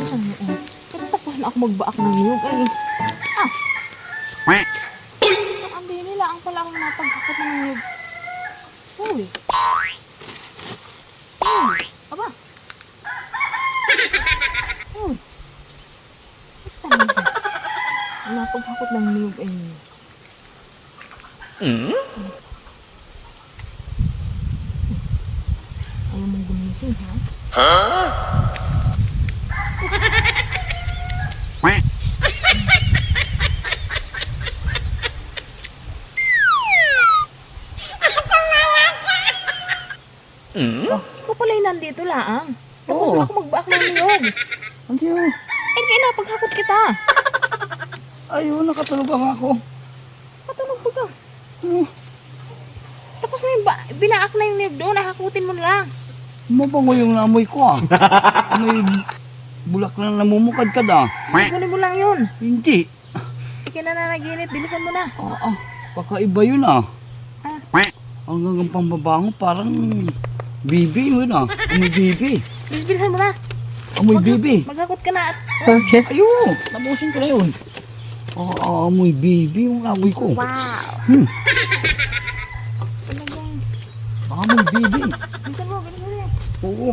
ano, oh. Pero tapos na ako magbaak ng niyog. Eh, ah. Ang bili nila, ang pala akong napaghakot ng niyog. Uy. Uy. Aba. Uy. Ang napaghakot ng niyog ay Ayaw mong gumising, ha? Ikaw pala yung nandito laang. Tapos Oo. na ako magbaak ng niyog. Hindi oh. Eh, kaya napaghakot kita. Ayun, nakatulog ang ako. Patulog ba ka? Hmm. Tapos na yung ba, binaak na yung niyog doon, nahakutin mo na lang. Mabango yung namoy ko ah. May bulak na namumukad ka da. Kunin mo lang yun. Hindi. Ikaw na nanaginip, bilisan mo na. Ah, ah, kakaiba yun ah. Ah. Ang hanggang pambabango parang bibi yun ah. Amoy bibi. Bilis, bilisan mo na. Amoy bibi. Maghakot ka na at... Ayun, tapusin ko na yun. Ah, ah, amoy bibi yung amoy ko. Wow. Hmm, Talagang... amoy bibi. Bilisan mo, bilisan mo na. Oo.